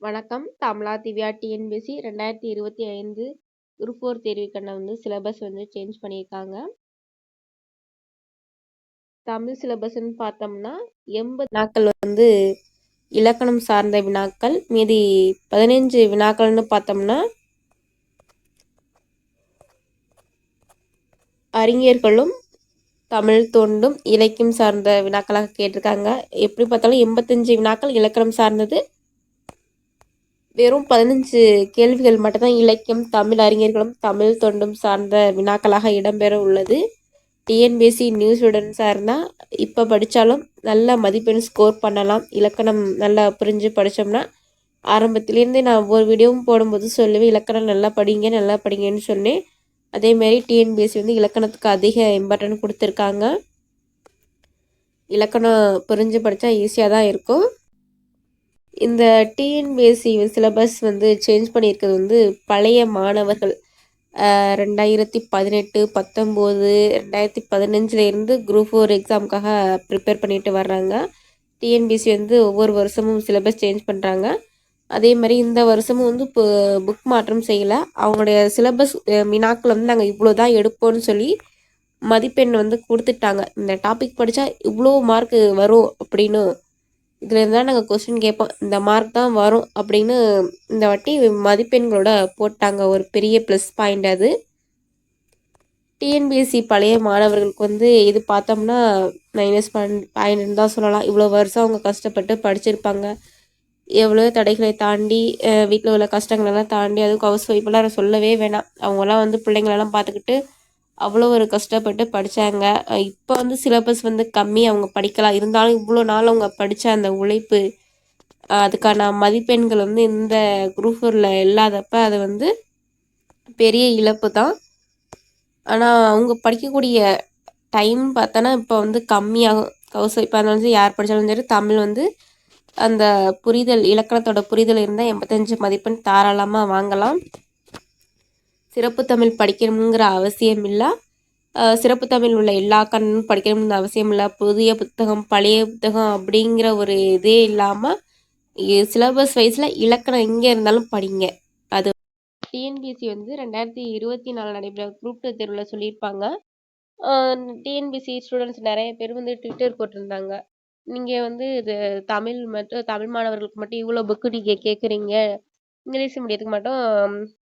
வணக்கம். தமிழா திவ்யா டிஎன்பிசி ரெண்டாயிரத்தி இருபத்தி ஐந்து குரூப் ஃபோர் தேர்வுக்கான வந்து சிலபஸ் வந்து சேஞ்ச் பண்ணியிருக்காங்க. தமிழ் சிலபஸ்ன்னு பார்த்தோம்னா எண்பது நாட்கள் வந்து இலக்கணம் சார்ந்த வினாக்கள் மீதி பதினஞ்சு வினாக்கள்னு பார்த்தோம்னா அறிஞர்களும் தமிழ் தோண்டும் இலக்கியம் சார்ந்த வினாக்களாக கேட்டிருக்காங்க. எப்படி பார்த்தாலும் எண்பத்தஞ்சு வினாக்கள் இலக்கணம் சார்ந்தது. வெறும் பதினஞ்சு கேள்விகள் மட்டும்தான் இலக்கியம் தமிழ் அறிஞர்களும் தமிழ் தொண்டும் சார்ந்த வினாக்களாக இடம்பெற உள்ளது. டிஎன்பிஎஸ்சி நியூஸ் ஸ்டூடெண்ட்ஸாக இருந்தால் இப்போ படித்தாலும் நல்ல மதிப்பெண் ஸ்கோர் பண்ணலாம். இலக்கணம் நல்லா புரிஞ்சு படித்தோம்னா ஆரம்பத்துலேருந்தே நான் ஒவ்வொரு வீடியோவும் போடும்போது சொல்லுவேன் இலக்கணம் நல்லா படிங்க நல்லா படிங்கன்னு சொன்னேன். அதேமாரி டிஎன்பிஎஸ்சி வந்து இலக்கணத்துக்கு அதிக இம்பார்ட்டன்ட் கொடுத்துருக்காங்க. இலக்கணம் புரிஞ்சு படித்தா ஈஸியாக தான் இருக்கும். இந்த டிஎன்பிஎஸ்சி சிலபஸ் வந்து சேஞ்ச் பண்ணியிருக்கிறது வந்து பழைய மாணவர்கள். ரெண்டாயிரத்தி பதினெட்டு பத்தொம்போது ரெண்டாயிரத்தி பதினஞ்சுலேருந்து குரூப் ஃபோர் எக்ஸாமுக்காக ப்ரிப்பேர் பண்ணிட்டு வர்றாங்க. டிஎன்பிஎஸ்சி வந்து ஒவ்வொரு வருஷமும் சிலபஸ் சேஞ்ச் பண்ணுறாங்க அதே மாதிரி இந்த வருஷமும் வந்து இப்போ புக் மாற்றம் செய்யலை. அவங்களுடைய சிலபஸ் வினாக்கள் வந்து நாங்கள் இவ்வளோ தான் எடுப்போம்னு சொல்லி மதிப்பெண் வந்து கொடுத்துட்டாங்க. இந்த டாபிக் படித்தா இவ்வளோ மார்க் வரும் அப்படின்னு இதுலேருந்து தான் நாங்கள் கொஸ்டின் கேட்போம் இந்த மார்க் தான் வரும் அப்படின்னு இந்த வாட்டி மதிப்பெண்களோட போட்டாங்க. ஒரு பெரிய ப்ளஸ் பாயிண்ட் அது. டிஎன்பிஎஸ்சி பழைய மாணவர்களுக்கு வந்து இது பார்த்தோம்னா மைனஸ் பாயிண்ட் பாயிண்ட்னு தான் சொல்லலாம். இவ்வளோ வருஷம் அவங்க கஷ்டப்பட்டு படிச்சிருப்பாங்க. எவ்வளோ தடைகளை தாண்டி வீட்டில் உள்ள கஷ்டங்களெல்லாம் தாண்டி அதுவும் ஹவுஸ் ஒய்ஃபெல்லாம் சொல்லவே வேணாம். அவங்களாம் வந்து பிள்ளைங்களெல்லாம் பார்த்துக்கிட்டு அவ்வளோ ஒரு கஷ்டப்பட்டு படித்தாங்க இப்போ வந்து சிலபஸ் வந்து கம்மி. அவங்க படிக்கலாம் இருந்தாலும் இவ்வளோ நாள் அவங்க படித்த அந்த உழைப்பு அதுக்கான மதிப்பெண்கள் வந்து இந்த குரூப் ஃபோரில் இல்லாதப்ப அது வந்து பெரிய இழப்பு தான். ஆனால் அவங்க படிக்கக்கூடிய டைம் பார்த்தோன்னா இப்போ வந்து கம்மியாகும் கௌசல் இப்போ வந்து யார் படித்தாலும் சரி தமிழ் வந்து அந்த புரிதல் இலக்கணத்தோட புரிதல் இருந்தால் எண்பத்தஞ்சு மதிப்பெண் தாராளமாக வாங்கலாம். சிறப்பு தமிழ் படிக்கணுங்கிற அவசியம் இல்லை சிறப்பு தமிழ் உள்ள எல்லா கண்ணும் படிக்கணும்னு அவசியம் இல்லை புதிய புத்தகம் பழைய புத்தகம் அப்படிங்கிற ஒரு இதே இல்லாமல் சிலபஸ் வைஸில் இலக்கணம் எங்கே இருந்தாலும் படிங்க. அது டிஎன்பிஎஸ்சி வந்து ரெண்டாயிரத்தி இருபத்தி நாலு நடைபெற குரூப் டூ தேர்வில் சொல்லியிருப்பாங்க. டிஎன்பிஎஸ்சி ஸ்டூடெண்ட்ஸ் நிறைய பேர் வந்து ட்விட்டர் போட்டிருந்தாங்க. நீங்கள் வந்து இது தமிழ் மட்டும் தமிழ் மாணவர்களுக்கு மட்டும் இவ்வளோ புக்கு நீங்கள் கேட்குறீங்க இங்கிலீஷ் மீடியத்துக்கு மட்டும்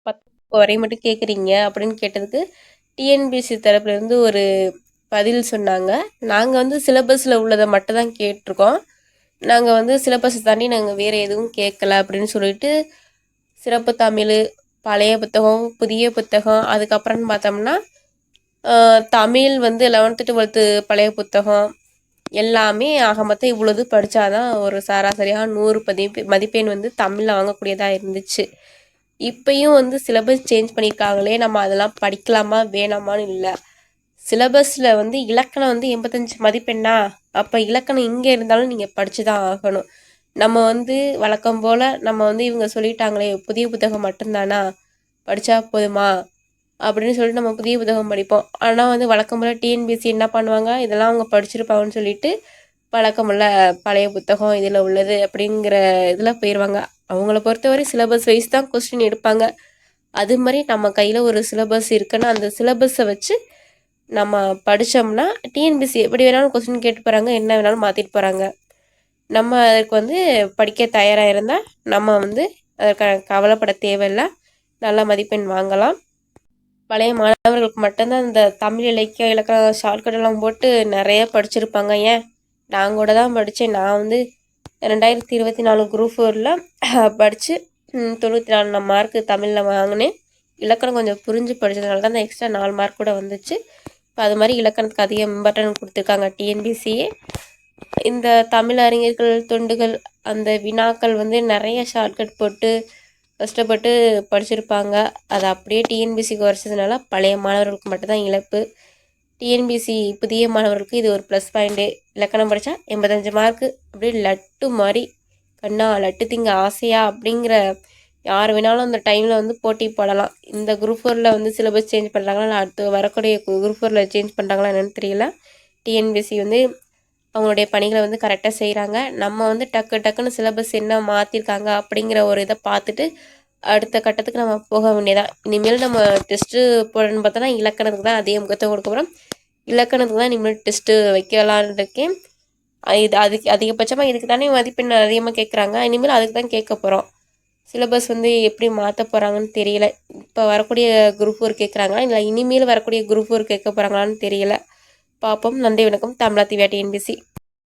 பத் வரையும் மட்டும் கேட்குறீங்க அப்படின்னு கேட்டதுக்கு டிஎன்பிஎஸ்சி தரப்புலேருந்து ஒரு பதில் சொன்னாங்க. நாங்கள் வந்து சிலபஸில் உள்ளதை மட்டும் தான் கேட்டிருக்கோம். நாங்கள் வந்து சிலபஸை தாண்டி நாங்கள் வேறு எதுவும் கேட்கல அப்படின்னு சொல்லிட்டு சிறப்பு தமிழ் பழைய புத்தகம் புதிய புத்தகம் அதுக்கப்புறம்னு பார்த்தோம்னா தமிழ் வந்து லெவன்த்து டுவெல்த்து பழைய புத்தகம் எல்லாமே ஆக மொத்தம் இவ்வளோது படித்தாதான் ஒரு சராசரியாக நூறு பதிப்பு மதிப்பெண் வந்து தமிழில் வாங்கக்கூடியதாக இருந்துச்சு. இப்பயும் வந்து சிலபஸ் சேஞ்ச் பண்ணியிருக்காங்களே நம்ம அதெல்லாம் படிக்கலாமா வேணாமான்னு இல்லை. சிலபஸில் வந்து இலக்கணம் வந்து எண்பத்தஞ்சு மதிப்பெண்ணா? அப்போ இலக்கணம் இங்கே இருந்தாலும் நீங்கள் படித்து தான் ஆகணும். நம்ம வந்து வழக்கம் போல் நம்ம வந்து இவங்க சொல்லிட்டாங்களே புதிய புத்தகம் மட்டும்தானா? படித்தா போதுமா? அப்படின்னு சொல்லிட்டு நம்ம புதிய புத்தகம் படிப்போம். ஆனால் வந்து வழக்கம் போல் டிஎன்பிஎஸ்சி என்ன பண்ணுவாங்க? இதெல்லாம் அவங்க படிச்சிருப்பாங்கன்னு சொல்லிட்டு வழக்கமுள்ள பழைய புத்தகம் இதில் உள்ளது அப்படிங்கிற இதில் போயிடுவாங்க அவங்கள பொறுத்தவரை சிலபஸ் வைஸ் தான் கொஸ்டின் எடுப்பாங்க. அது மாதிரி நம்ம கையில் ஒரு சிலபஸ் இருக்குன்னா அந்த சிலபஸை வச்சு நம்ம படித்தோம்னா டிஎன்பிசி எப்படி வேணாலும் கொஸ்டின் கேட்டு போகிறாங்க என்ன வேணாலும் மாற்றிட்டு போகிறாங்க நம்ம அதுக்கு வந்து படிக்க தயாராக இருந்தால் நம்ம வந்து அதற்கான கவலைப்பட தேவையில்லை. நல்ல மதிப்பெண் வாங்கலாம். பழைய மாணவர்களுக்கு மட்டும்தான் இந்த தமிழ் இலக்கியம் இலக்கணம் ஷார்ட்கட்டெல்லாம் போட்டு நிறைய படிச்சிருப்பாங்க. ஏன்? நான் கூட தான் படித்தேன் நான் வந்து ரெண்டாயிரத்தி இருபத்தி நாலு குரூப் ஃபோரில் படித்து தொண்ணூற்றி நாலு மார்க்கு தமிழில் வாங்கினேன். இலக்கணம் கொஞ்சம் புரிஞ்சு படித்ததுனால தான் அந்த எக்ஸ்ட்ரா நாலு மார்க் கூட வந்துச்சு. இப்போ அது மாதிரி இலக்கணத்துக்கு அதிக இம்பார்ட்டன்ட் கொடுத்துருக்காங்க டிஎன்பிசியே இந்த தமிழ் அறிஞர்கள் தொண்டுகள் அந்த வினாக்கள் வந்து நிறைய ஷார்ட்கட் போட்டு கஷ்டப்பட்டு படிச்சிருப்பாங்க. அது அப்படியே டிஎன்பிசிக்கு வரைச்சதுனால பழைய மாணவர்களுக்கு மட்டும்தான் இழப்பு. டிஎன்பிசி புதிய மாணவர்களுக்கு இது ஒரு ப்ளஸ் பாயிண்ட்டு இலக்கணம் படித்தா எண்பத்தஞ்சு மார்க்கு அப்படியே லட்டு மாதிரி கண்ணா லட்டு திங்க ஆசையா? அப்படிங்கிற யார் வேணாலும் அந்த டைமில் வந்து போட்டி போடலாம். இந்த குரூப் ஃபோரில் வந்து சிலபஸ் சேஞ்ச் பண்ணுறாங்களா இல்லை அடுத்து வரக்கூடிய குரூப் ஃபோரில் சேஞ்ச் பண்ணுறாங்களா என்னென்னு தெரியல. டிஎன்பிஎஸ்சி வந்து அவங்களுடைய பணிகளை வந்து கரெக்டாக செய்கிறாங்க நம்ம வந்து டக்கு டக்குன்னு சிலபஸ் என்ன மாற்றிருக்காங்க அப்படிங்கிற ஒரு இதை பார்த்துட்டு அடுத்த கட்டத்துக்கு நம்ம போக வேண்டியதான் இனிமேல் நம்ம டெஸ்ட்டு போடணும்னு பார்த்தோன்னா இலக்கணத்துக்கு தான் அதிக முக்கியத்துவம் கொடுக்க போகிறோம் இலக்கணத்துக்கு தான் இனிமேல் டெஸ்ட்டு வைக்கலான்னு இருக்கேன். இது அதுக்கு அதிகபட்சமாக இதுக்கு தானே மதிப்பெண் அதிகமாக கேட்குறாங்க இனிமேல் அதுக்கு தான் கேட்க போகிறோம் சிலபஸ் வந்து எப்படி மாற்ற போகிறாங்கன்னு தெரியல. இப்போ வரக்கூடிய குரூப் ஒரு கேட்குறாங்களா இல்லை இனிமேல் வரக்கூடிய குரூப் ஒரு கேட்க போகிறாங்களான்னு தெரியல. பார்ப்போம் நன்றி வணக்கம். தமிழா திவ்யா டிஎன்பிசி